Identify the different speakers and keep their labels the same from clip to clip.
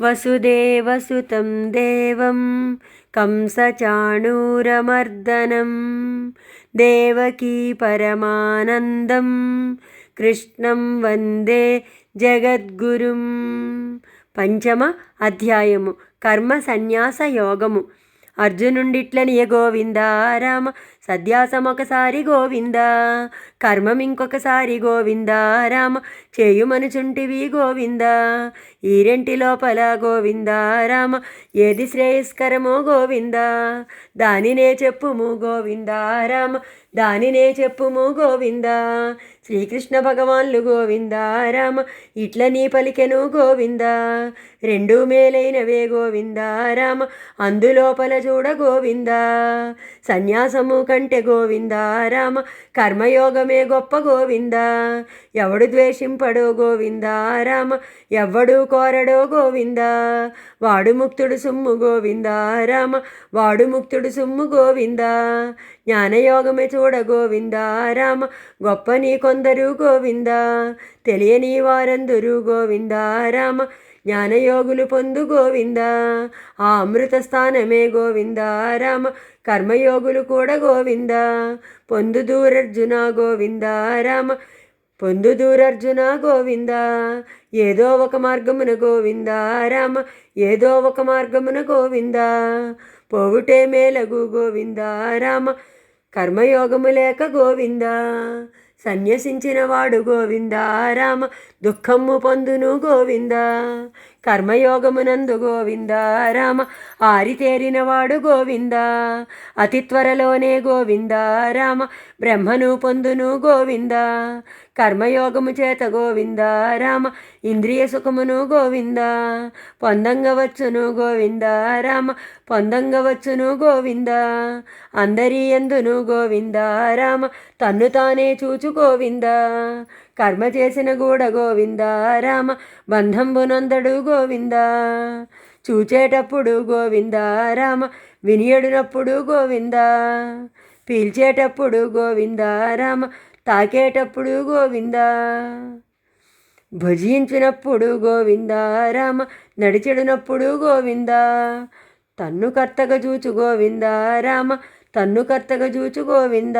Speaker 1: వసుదేవసుతం దేవం కంసచాణూరమర్దనం. దేవకీ పరమానందం. కృష్ణం వందే జగద్గురుం. పంచమ అధ్యాయము. కర్మ సన్యాస యోగము. అర్జునుండిట్లని గోవిందారామ సద్యాసం ఒకసారి గోవింద కర్మం ఇంకొకసారి గోవింద రామ చేయుమనుచుంటివి గోవింద ఈ రెంటి లోపల గోవింద రామ ఏది శ్రేయస్కరమో గోవింద దానినే చెప్పుము గోవింద రామ దానినే చెప్పుము గోవింద శ్రీకృష్ణ భగవాన్లు గోవింద రామ ఇట్ల నీ పలికెను గోవింద రెండు మేలైనవే గోవింద రామ అందులోపల చూడ గోవింద సన్యాసము కంటే గోవింద రామ కర్మయోగమే గొప్ప గోవింద? ఎవడు ద్వేషింపడో గోవింద రామ ఎవడు కోరడో గోవింద? వాడు ముక్తుడు సుమ్ము గోవింద రామ వాడు ముక్తుడు సుమ్ము గోవింద? జ్ఞానయోగమే చూడ గోవింద రామ గొప్ప నీ కొందరు గోవింద? తెలియని వారందరూ గోవింద రామ జ్ఞానయోగులు పొందు గోవింద. ఆ అమృత స్థానమే గోవింద. రామ కర్మయోగులు కూడా గోవింద. పొందు దూరర్జున గోవింద. రామ పొందు దూరర్జున గోవింద. ఏదో ఒక మార్గమున గోవింద. రామ ఏదో ఒక మార్గమున గోవింద. పోవుటే మేలగు గోవింద. రామ కర్మయోగము లేక గోవిందా. సన్యసించిన వాడు గోవింద రామ దుఃఖము పొందును గోవింద. కర్మయోగమునందు గోవింద రామ ఆరితేరినవాడు గోవింద. అతి త్వరలోనే గోవింద రామ బ్రహ్మను పొందును గోవింద. కర్మయోగము చేత గోవింద రామ ఇంద్రియ సుఖమును గోవింద. పొందంగవచ్చును గోవింద రామ పొందంగవచ్చును గోవింద. అందరి ఎందును గోవింద రామ తన్ను తానే చూచు గోవింద. కర్మ చేసిన గూడ గోవింద రామ బంధంబునందడు గోవింద? చూచేటప్పుడు గోవింద రామ వినియడినప్పుడు గోవింద? పీల్చేటప్పుడు గోవింద రామ తాకేటప్పుడు గోవింద? భుజించినప్పుడు గోవింద రామ నడిచెడినప్పుడు గోవింద? తన్ను కర్తగా చూచు గోవింద రామ తన్ను కర్తగా చూచు గోవింద?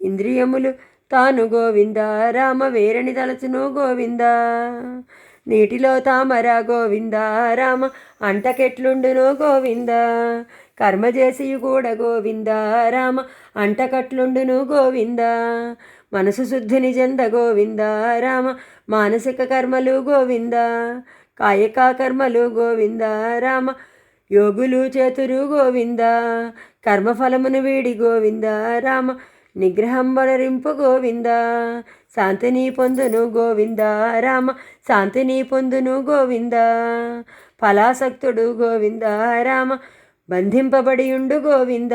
Speaker 1: ఇంద్రియములు తాను గోవింద రామ వేరని తలచును గోవింద. నీటిలో తామర గోవింద రామ అంటకెట్లుండును గోవింద. కర్మ చేసి కూడా గోవింద రామ అంటకట్లుండును గోవింద. మనసు శుద్ధిని చెంద గోవింద రామ మానసిక కర్మలు గోవింద. కాయక కర్మలు గోవింద రామ యోగులు చేతురు గోవింద. కర్మఫలమును వీడి గోవింద రామ నిగ్రహంబలరింపు గోవింద. శాంతిని పొందును గోవింద రామ. శాంతిని పొందును గోవింద. ఫలాసక్తుడు గోవింద రామ. బంధింపబడి ఉండు గోవింద.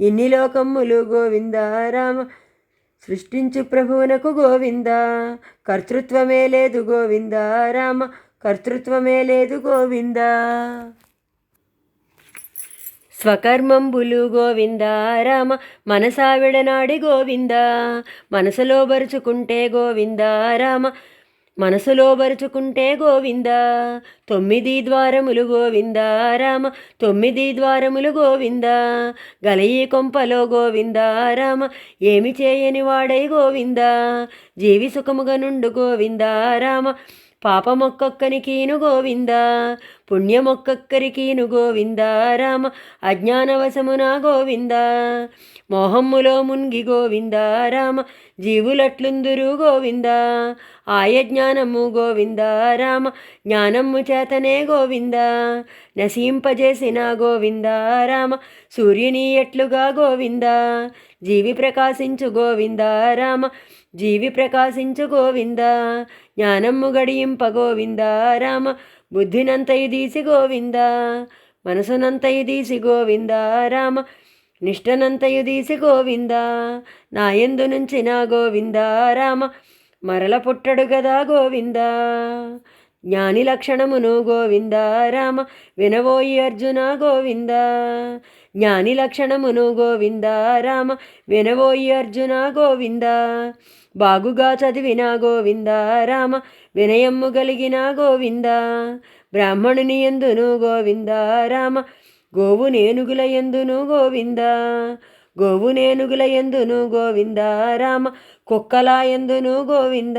Speaker 1: ఇన్ని లోకమ్ములు గోవింద రామ. సృష్టించు ప్రభువునకు గోవింద. కర్తృత్వమే లేదు గోవింద రామ. కర్తృత్వమే లేదు గోవింద. స్వకర్మంబులు గోవింద రామ మనసావిడనాడి గోవింద? మనసులో బరుచుకుంటే గోవింద రామ మనసులో బరుచుకుంటే గోవింద? తొమ్మిది ద్వారములు గోవింద రామ తొమ్మిది ద్వారములు గోవింద? గలయి కొంపలో గోవింద రామ ఏమి చేయని వాడై గోవింద? జీవి సుఖముగా నుండు గోవింద రామ పాపమొక్కొక్కనికీను గోవింద? పుణ్యమొక్కొక్కరికీను గోవింద. రామ అజ్ఞానవశమున గోవిందా. మోహమ్ములో మున్గి గోవింద. రామ జీవులట్లుందురు గోవింద. ఆయజ్ఞానము గోవింద. రామ జ్ఞానము చేతనే గోవిందా. నశింపజేసిన గోవింద. రామ సూర్యుని ఎట్లుగా గోవిందా. జీవి ప్రకాశించు గోవింద. రామ జీవి ప్రకాశించు గోవిందా. జ్ఞానము గడియింప గోవింద. రామ దీసి గోవింద మనసునంతయు దీసి గోవింద రామ నిష్టనంతయు దీసి గోవింద నాయందు నుంచి నా గోవింద రామ మరల పుట్టడు కదా గోవింద. జ్ఞాని లక్షణమును గోవింద రామ వినవోయి అర్జున గోవింద. జ్ఞాని లక్షణమును గోవింద రామ వినవోయి అర్జున గోవింద. బాగుగా చదివిన గోవింద రామ వినయమ్ము కలిగిన గోవింద. బ్రాహ్మణుని ఎందును గోవింద రామ గోవు నేనుగుల ఎందును గోవింద. గోవు నేనుగుల ఎందును గోవింద రామ కుక్కల ఎందును గోవింద.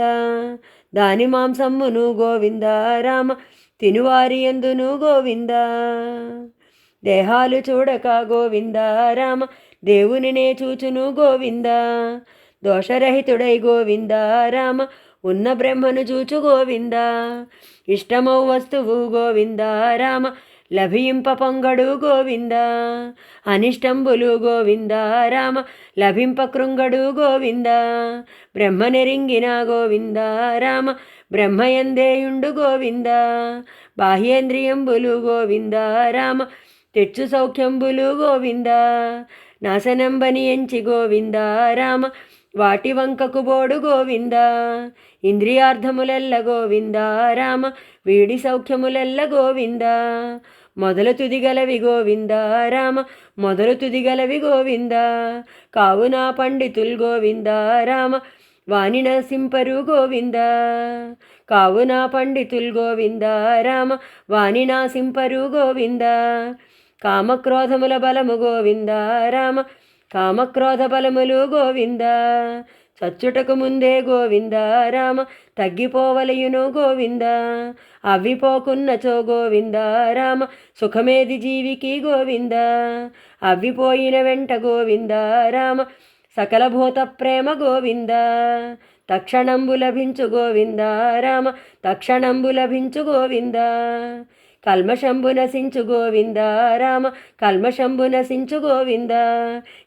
Speaker 1: దాని మాంసమ్మును గోవింద రామ తినువారి ఎందును గోవింద. దేహాలు చూడక గోవింద రామ దేవునినే చూచును గోవింద. దోషరహితుడై గోవింద రామ ఉన్న బ్రహ్మను చూచు గోవింద. ఇష్టమౌ వస్తువు గోవింద రామ లభింప పొంగడు గోవింద అనిష్టంబులు గోవింద రామ లభింప కృంగడు గోవింద బ్రహ్మనెరింగిన గోవింద రామ బ్రహ్మయందేయుండు గోవింద బాహ్యేంద్రియంబులు గోవింద రామ తెచ్చు సౌఖ్యంబులు గోవింద నాశనంబని ఎంచి గోవింద రామ వాటి వంకకు బోడు గోవింద ఇంద్రియార్థములెల్ల గోవింద రామ వీడి సౌఖ్యములెల్ల గోవింద. మొదలు తుదిగలవి గోవింద రామ మొదలు తుదిగలవి గోవింద. కావున పండితుల్ గోవింద రామ వాణి నసింపరు గోవింద. కావున పండితుల్ గోవింద రామ వాణి నాసింపరు గోవింద. కామక్రోధముల బలము గోవింద రామ కామక్రోధ బలములు గోవింద. చచ్చుటకు ముందే గోవింద రామ తగ్గిపోవలయును గోవింద. అవ్విపోకున్నచో గోవింద రామ సుఖమేది జీవికి గోవింద. అవ్విపోయిన వెంట గోవింద రామ సకల భూత ప్రేమ గోవింద. తక్షణంబు లభించు గోవింద రామ తక్షణంబు లభించు గోవింద. కల్మషంబు నశించు గోవింద రామ కల్మషంబు నశించు గోవింద.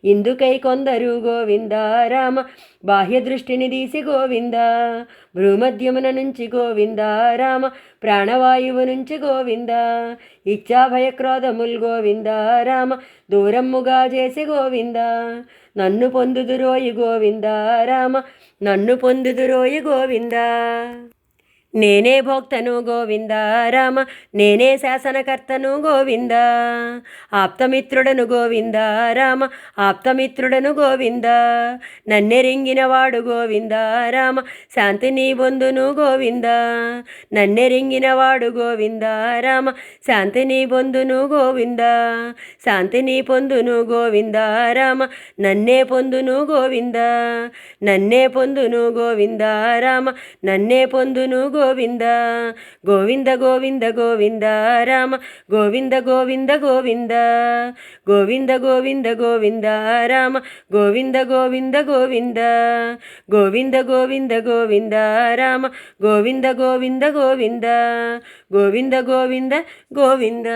Speaker 1: ఇందుకై కొందరు గోవింద రామ బాహ్య దృష్టిని తీసి గోవింద. భ్రూమధ్యమున నుంచి గోవింద రామ ప్రాణవాయువు నుంచి గోవింద. ఇచ్చాభయక్రోధముల్ గోవింద రామ దూరమ్ముగా చేసి గోవింద. నన్ను పొందుదురోయి గోవింద రామ నన్ను పొందుదురోయి గోవింద. నేనే భోక్తను గోవింద రామ నేనే శాసనకర్తను గోవింద. ఆప్తమిత్రుడను గోవింద రామ ఆప్తమిత్రుడను గోవింద. నన్నెరింగినవాడు గోవింద రామ శాంతిని బొందును గోవింద. నన్నెరింగినవాడు గోవింద రామ శాంతిని బొందును గోవింద. శాంతిని పొందును గోవింద రామ నన్నే పొందును గోవింద. నన్నే పొందును గోవింద రామ నన్నే పొందును గో గోవింద గోవింద గోవింద గోవింద రామ గోవింద గోవింద గోవింద గోవింద గోవింద గోవింద రామ గోవింద గోవింద గోవింద గోవింద గోవింద గోవింద రామ గోవింద గోవింద గోవింద గోవింద గోవింద గోవింద